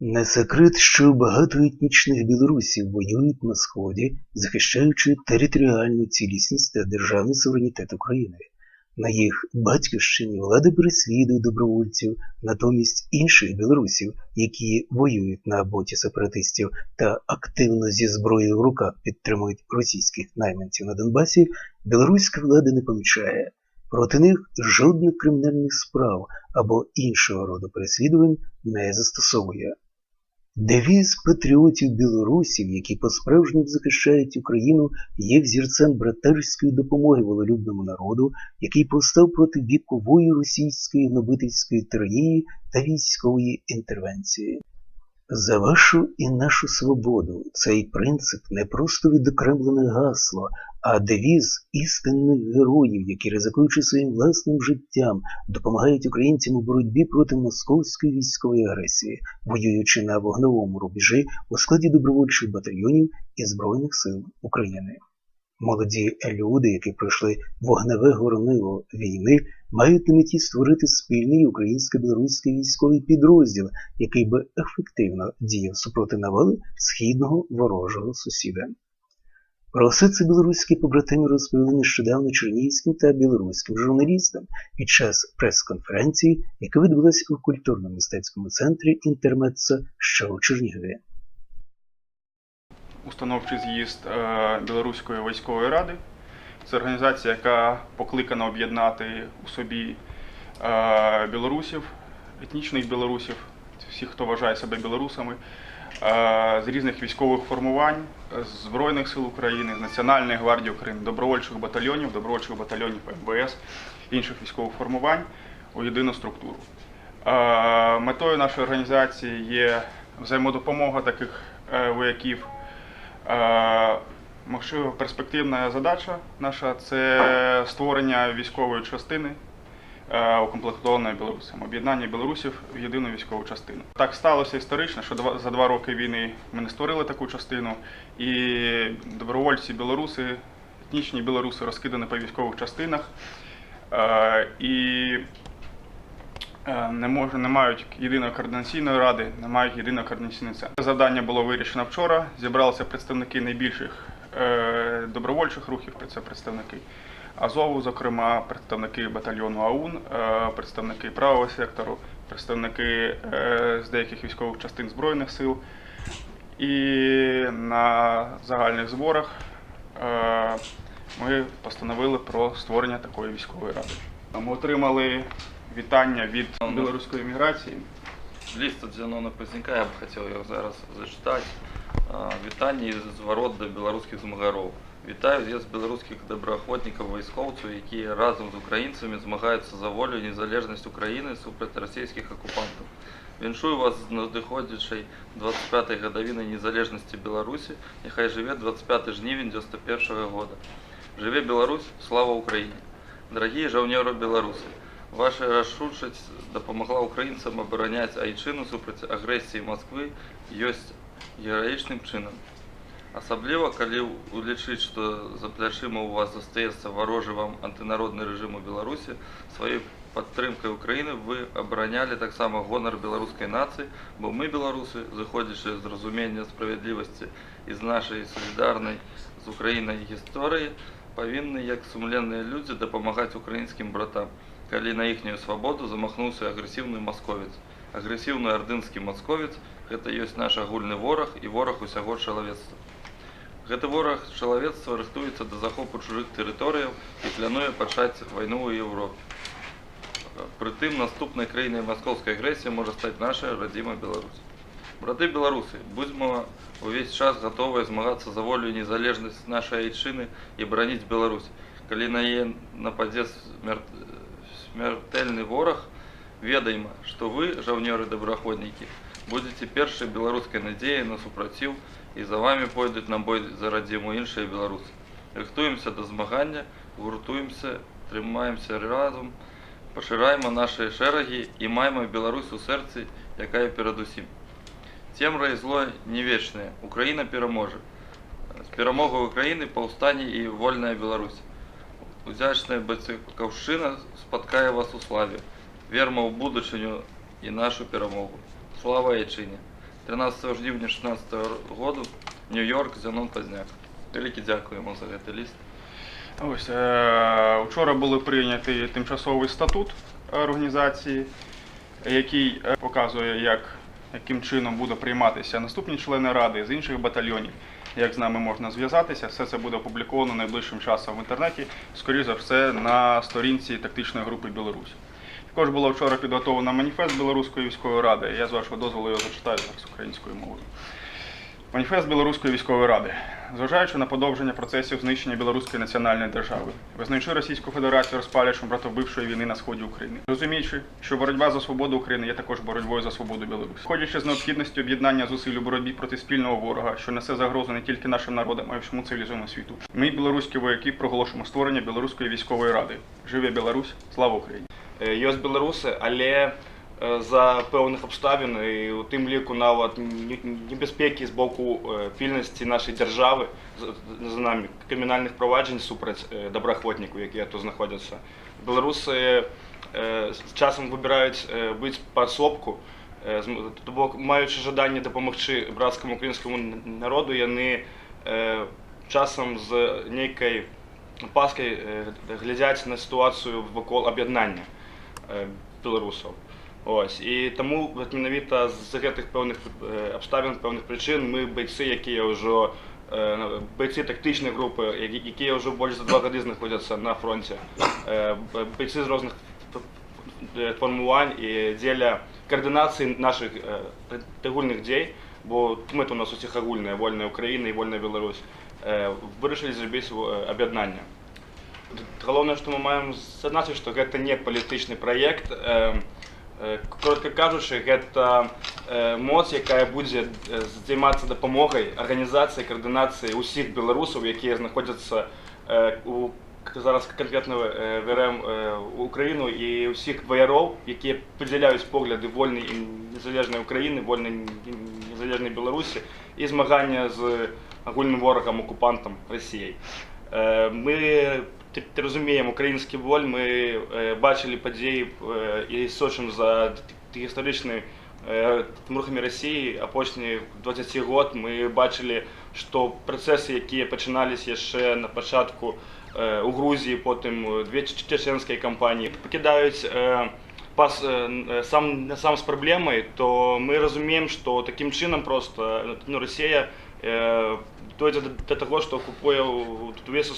Не секрет, що багато етнічних білорусів воюють на сході, захищаючи територіальну цілісність та державний суверенітет України. На їх батьківщині влада переслідує добровольців, натомість інших білорусів, які воюють на боці сепаратистів та активно зі зброєю в руках підтримують російських найманців на Донбасі, білоруська влада не помічає. Проти них жодних кримінальних справ або іншого роду переслідувань не застосовує. Девіз патріотів білорусів, які по-справжньому захищають Україну, є взірцем братерської допомоги волелюбному народу, який повстав проти вікової російської гнобительської тиранії та військової інтервенції. За вашу і нашу свободу цей принцип не просто відокремлене гасло, а девіз істинних героїв, які, ризикуючи своїм власним життям, допомагають українцям у боротьбі проти московської військової агресії, воюючи на вогневому рубежі у складі добровольчих батальйонів і Збройних сил України. Молоді люди, які пройшли вогневе горнило війни, мають на меті створити спільний українсько-білоруський військовий підрозділ, який би ефективно діяв супроти навали східного ворожого сусіда. Про все це білоруські побратими розповіли нещодавно чернігівським та білоруським журналістам під час прес-конференції, яка відбулася у культурно-мистецькому центрі Інтермеццо, що у Чернігові. установчий з'їзд е, Білоруської військової ради. Це організація, яка покликана об'єднати у собі е, білорусів, етнічних білорусів, всіх, хто вважає себе білорусами, з різних військових формувань, з Збройних сил України, з Національної гвардії України, добровольчих батальйонів, добровольчих батальйонів МВС, інших військових формувань у єдину структуру. Е, Метою нашої організації є взаємодопомога таких е, вояків. Е, Можливо, перспективна задача наша це створення військової частини е, укомплектованої білорусами, об'єднання білорусів в єдину військову частину. Так сталося історично, що за два роки війни ми не створили таку частину, і добровольці білоруси, етнічні білоруси розкидані по військових частинах. Е, І е, не мож, не мають єдиної координаційної ради, не мають єдиного координаційного центру. Завдання було вирішено вчора. Зібралися представники найбільших добровольчих рухів, це представники Азову, зокрема, представники батальйону АУН, е, представники правого сектору, представники е, з деяких військових частин Збройних сил. І на загальних зборах е, ми постановили про створення такої військової ради. Ми отримали вітання від білоруської міграції. Ліст від Зенона я б хотів його зараз зачитати. Вітання з ворот до білоруських змагаров. Вітаю з'їзд білоруських доброохотників військовців, які разом з українцями змагаються за волю і незалежність України супроти російських окупантів. Віншую вас з надиходячої 25-ї годовини незалежності Білорусі. Нехай живе 25 жнивень 91 года. Живе Білорусь, слава Україні! Дорогі жовнери Білорусі! Ваша рашучість допомогла українцям обороняти Айчину супроти агресії Москви ёсць гераічним чынам. Асабліва, калі улічыць, што за плячыма у вас застаецца варожы вам антынародны рэжым у Беларусі, сваёй падтрымкай Украіны вы абаранялі таксама гонар беларускай нацыі, бо мы, беларусы, зыходзячы з разумення справядлівасці і з нашай салідарнай з Украінай гісторыі, павінны як сумленныя людзі дапамагаць украінскім братам, калі на іхнюю свабоду замахнуўся агрэсіўны масковец. Агрэсіўны ардынскі масковец гэта ёсць наш агульны вораг і вораг усяго чалавецтва. Гэты вораг чалавецтва рыхтуецца да захопу чужых тэрыторыяў і плануе пачаць вайну ў Еўропе. Прытым наступнай краінай маскоўскай агрэсіі можа стаць наша радзіма Беларусь. Браты беларусы, будзьмо увесь час гатовыя змагацца за волю і незалежнасць нашай айчыны і браніць Беларусь. Калі на яе нападзе смер... смертэльны вораг, ведайма, што вы, жаўнеры-добраходнікі, будзеце першай беларускай надзеяй на супраціў і за вами пойдуць на бой за радзіму іншыя беларусы. Рыхтуемся да змагання, гуртуемся, трымаемся разам, пашыраем нашы шэрагі і маем Беларусь у сэрцы, якая перадусім. Темра і зло не вічне. Україна переможе. З перемогою України повстання і вольна Білорусь. Удячна Батьківщина споткає вас у славі. Вірмо в будущину і нашу перемогу. Слава Ячині. 13 жнивня 16 року, Нью-Йорк, Зенон Позняк. Велике дякуємо за цей лист. Ось е, вчора були прийняті тимчасовий статут організації, який е, показує, як, яким чином буде прийматися наступні члени ради з інших батальйонів, як з нами можна зв'язатися. Все це буде опубліковано найближчим часом в інтернеті, скоріш за все, на сторінці тактичної групи Білорусь. Також було вчора підготовлено маніфест Білоруської військової ради. Я з вашого дозволу його зачитаю зараз українською мовою. Маніфест Білоруської військової ради, зважаючи на подовження процесів знищення білоруської національної держави, визнаючи Російську Федерацію розпалювачем братовбивчої війни на сході України, розуміючи, що боротьба за свободу України є також боротьбою за свободу Білорусі, входячи з необхідності об'єднання зусиль у боротьбі проти спільного ворога, що несе загрозу не тільки нашим народам, а й всьому цивілізованому світу. Ми, білоруські вояки, проголошуємо створення Білоруської військової ради. Живе Білорусь! Слава Україні! Е, Ёсць беларусы але за пэўных абставін і у тым ліку нават не- небяспекі з боку е, пільнасці нашай дзяржавы з- за нами крымінальных праваджань супраць е, добраахвотнікаў якія тут знаходзяцца беларусы е, з часам выбіраюць е, быць паасобку е, з м- то бок маючы жаданне дапамагчы брацкаму украінскаму народу яны е, часам з нейкай паскай е, глядзяць на сітуацыю вакол аб'яднання е, беларусаў ось і таму от менавіта з гэтых пэўных е, абставін пэўных прычын мы байцы якія ўжо е, байцы тактычнай групы які- якія ўжо больш за два гады знаходзяцца на фронте е, б- байцы з розных е, формувань і дзеля каардынацыі нашых е, агульных дзей бо мэта у нас усіх агульная вольная Украіна і вольная Беларусь е, вырашылі зрабіць э, аб'яднанне Галоўнае, што мы маем зазначыць, што гэта не палітычны праект. Э, э, Коротка кажучы, гэта э, моц, якая будзе э, займацца дапамогай арганізацыі каардынацыі ўсіх беларусаў, якія знаходзяцца э, у зараз канкрэтна э, вярем Украіну і ўсіх ваяроў, якія падзяляюць погляды вольнай і незалежнай Украіны, вольнай і незалежнай Беларусі і змагання з агульным ворагам акупантам Расіяй. Е, Ми т- т- розуміємо український боль, ми е, бачили події е, і сочим за історичними е, рухами Росії, апошні 20 год ми бачили, що процеси, які починались ще на початку у Грузії, потім дві чеченські кампанії, покидають пас сам сам з проблемою, то ми розуміємо, що таким чином просто ну, Росія е, дойде до, того, що окупує у- увесь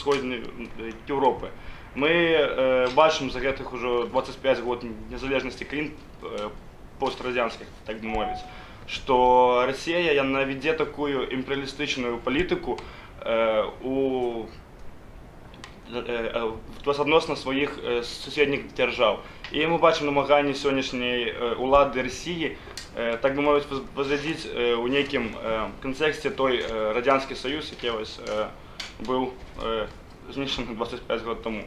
Європи. Ми е, бачимо за гэтых уже 25 год незалежності країн е, пострадянських, так мовити, що Росія яна веде таку імперіалістичну політику е, у е, е, адносно своїх е, сусідніх держав. І ми бачимо намагання сьогоднішньої е, влади Росії, е, так би мовити, воз- возродити е, у некім е, контексті той е, Радянський Союз, який ось е, був е, знищений 25 років тому,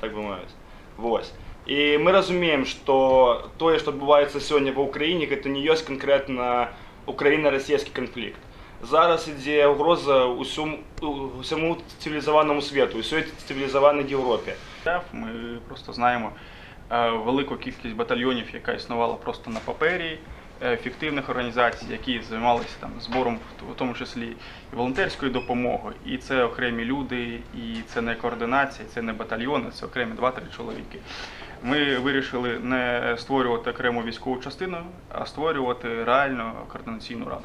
так би мовити. Ось. І ми розуміємо, що те, що відбувається сьогодні в Україні, це не є конкретно Україно-російський конфлікт. Зараз іде угроза усьому, усьому цивілізованому світу, усій цивілізованій Європі. Ми просто знаємо е, велику кількість батальйонів, яка існувала просто на папері, е, фіктивних організацій, які займалися там збором, в тому числі і волонтерською допомогою. І це окремі люди, і це не координація, це не батальйони, це окремі 2-3 чоловіки. Ми вирішили не створювати окрему військову частину, а створювати реальну координаційну раду.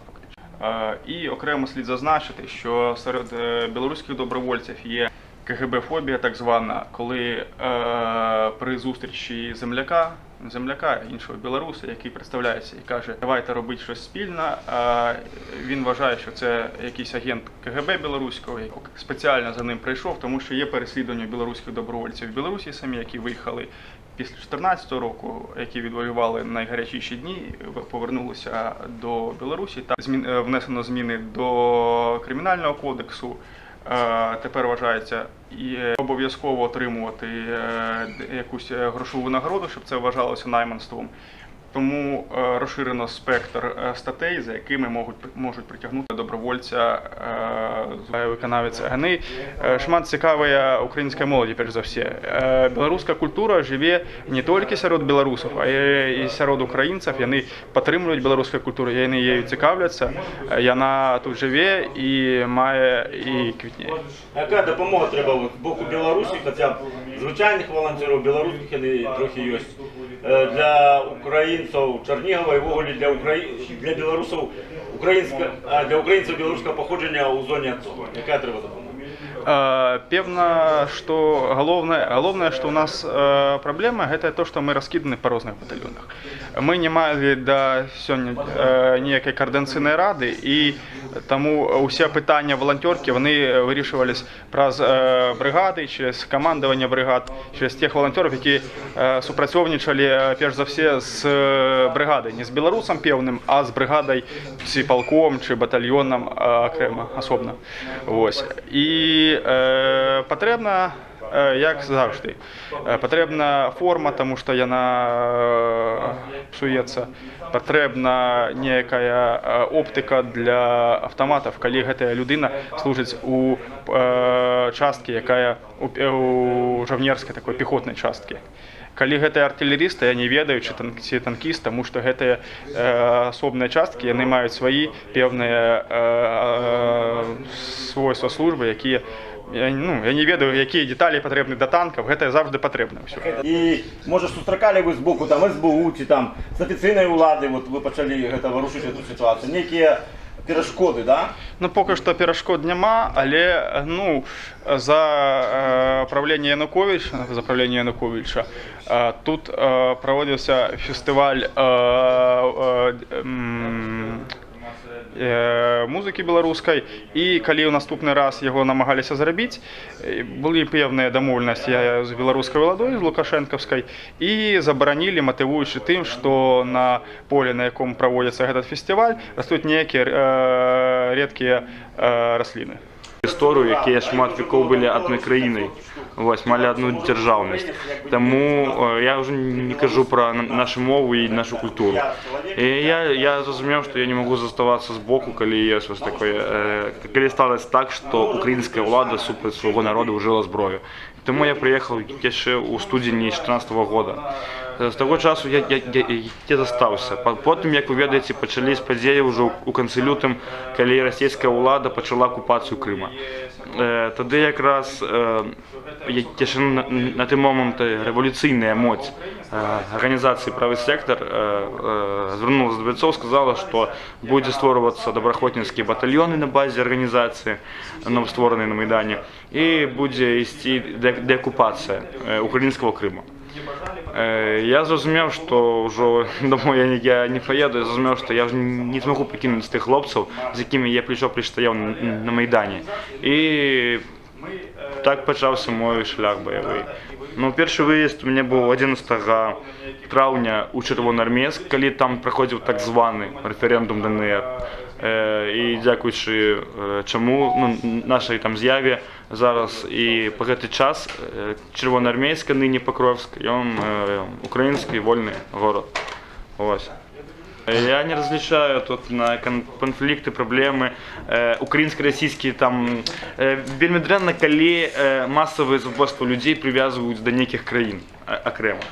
Е, І окремо слід зазначити, що серед е, білоруських добровольців є КГБ-фобія, так звана, коли е, при зустрічі земляка, земляка, іншого білоруса, який представляється і каже, давайте робити щось спільно. А він вважає, що це якийсь агент КГБ білоруського, який спеціально за ним прийшов, тому що є переслідування білоруських добровольців в Білорусі самі, які виїхали після 2014 року, які відвоювали найгарячіші дні, повернулися до Білорусі. Та е, внесено зміни до кримінального кодексу. Е, Тепер вважається і е, обов'язково отримувати е, якусь грошову нагороду, щоб це вважалося найманством. Тому е, розширено спектр е, статей, за якими можуть можуть притягнути добровольця е, виконавець ГНИ. Е, Шмат цікавої української молоді, перш за все. Білоруська культура живе не тільки серед білорусів, а й серед українців. Вони підтримують білоруську культуру, вони її цікавляться. Вона тут живе і має і квітніє. Яка допомога треба з боку Білорусі, хоча звичайних волонтерів, білоруських трохи є. Е, Для українців Чернігова і вуголі для Украї... для білорусів українська, а для українців білоруського походження у зоні АТО. Яка треба допомога? Э, Певно, что головне, головне, что у нас э, проблема, это то, что мы раскиданы по разных батальонах. Мы не мали до сьогодні э, ніякої координаційної ради, і у тому усі питання волонтерки вони вирішувались праз е, бригади, через командування бригад, через тих волонтерів, які е, е, перш за все з е, бригадою, не з білорусом певним, а з бригадою чи полком чи батальйоном е, окремо, особно. Ось. І е, потрібна, е, як завжди, е, потрібна форма, тому що вона е, псується. Потрібна ніяка е, оптика для автоматів, коли ця людина служить у е, частці, яка у, у жавнерській такої піхотної частки. Калі гэтыя артылерысты я не ведаю чи танк ці танкіст тому што гэтыя э, асобныя часткі яны маюць свае пэўныя э, э, свойства службы якія я, ну, я не ведаю якія дэталі патрэбны да танкаў гэта заўжды патрэбна ўсё І може сустракалі ви з боку там СБУ чи там з офіційної влади, от ви почали гэта вирушити цю ситуацію, некие перешкоди, да? Ну поки що перешкод нема, але ну за е, правління Януковича, за правління Януковича, е, тут е, проводився фестиваль е, е, м, е, музики білоруської, і коли в наступний раз його намагалися зробити, е, були певні домовленості е, з білоруською владою, з Лукашенковською, і заборонили, мотивуючи тим, що на полі, на якому проводиться этот фестиваль, ростуть ніякі е, рідкі е, рослини. Історію, які шмат віков були одною країною. Ось, мали одну державність. Тому е, я вже не кажу про на- нашу мову і нашу культуру. І я, я зрозумів, що я не можу заставатися з боку, коли є ось таке, е, коли сталося так, що українська влада супроти свого народу вжила зброю. Тому я приїхав ще у студені 2014 року. З того часу я, я, я, я застався. По- Потім, як ви ведаєте, почались події вже у- кінці лютим, коли російська влада почала окупацію Крима. Е, Тоді якраз е, я, ще на, на той момент революційна емоція е, організації правий сектор е, е, звернулася до бойців, сказала, що буде створюватися доброохотницькі батальйони на базі організації, новоствореної на Майдані, і буде йти де- деокупація е, українського Криму. Е, Я зрозумів, що вже домой я, я не поїду, я зрозумів, що я вже не зможу покинути тих хлопців, з якими я плечо пліч стояв на, на Майдані. І так почався мій шлях бойовий. Ну, перший виїзд у мене був 11 травня у Червоноармійськ, коли там проходив так званий референдум ДНР. Е, І дякуючи е, чому ну, нашій там з'яві зараз і по цей час е, Червоноармійська, нині Покровськ, і він е, український вольний город. Ось. Я не различаю тут на кон- конфликты, проблемы э, украинско-российские там э, вельмі дрэнна, калі э, масове забойство людей привязываюць до неких краін а- окремых.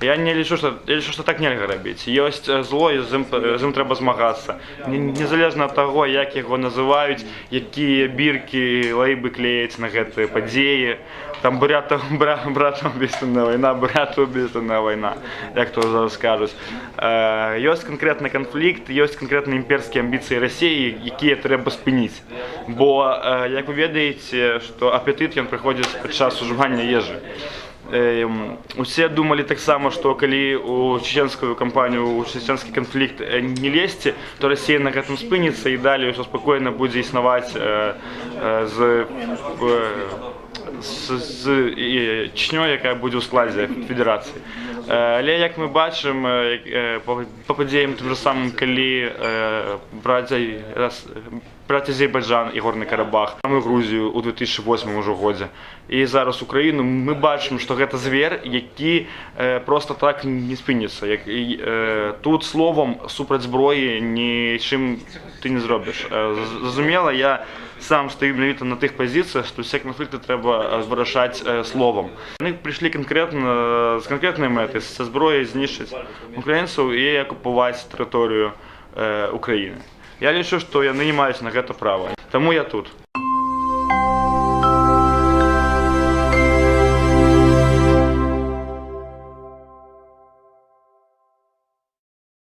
Я не лічу, що я лічу, що так нельга робити. Ёсць э, зло, і з ім, з ім треба змагатися. Не- Незалежна ад таго, як його називають, які бірки, лейби клеяць на гэты падзеі. Там брата, бра, брата убийственная война, брата убийственная война, як то зараз кажуть. Е, Ёсць конкретны канфлікт, ёсць конкретны імперські амбіцыі Росіі, якія трэба спыніць. Бо, е, як вы ведаеце, што апетыт ён прыходзіць падчас ужывання ежы. Е, м, Усе думалі таксама, што калі у чеченскую кампанію у чеченскі канфлікт е, не лезці, то Расія на гэтым спыніцца і далей ўсё спакойна будзе існаваць е, е, з е, з, з і Чечнёй, яка будзе ў складзе федэрацыі. Е, Але як ми бачимо е, по, по подіям тим же самим, коли е, брати Азербайджан і Горний Карабах, і Грузію у 2008 уже годі. І зараз Україну ми бачимо, що це звір, який е, просто так не спиниться. Як, е, тут словом супроть зброї нічим ти не зробиш. Е, Зрозуміло, я сам стою навіть на тих позиціях, що всі конфлікти треба вирішати словом. Вони прийшли конкретно з конкретної мети, зі зброєю знищити українців і окупувати територію України. Я лічу, што я не маюць на гэта права. Тому я тут.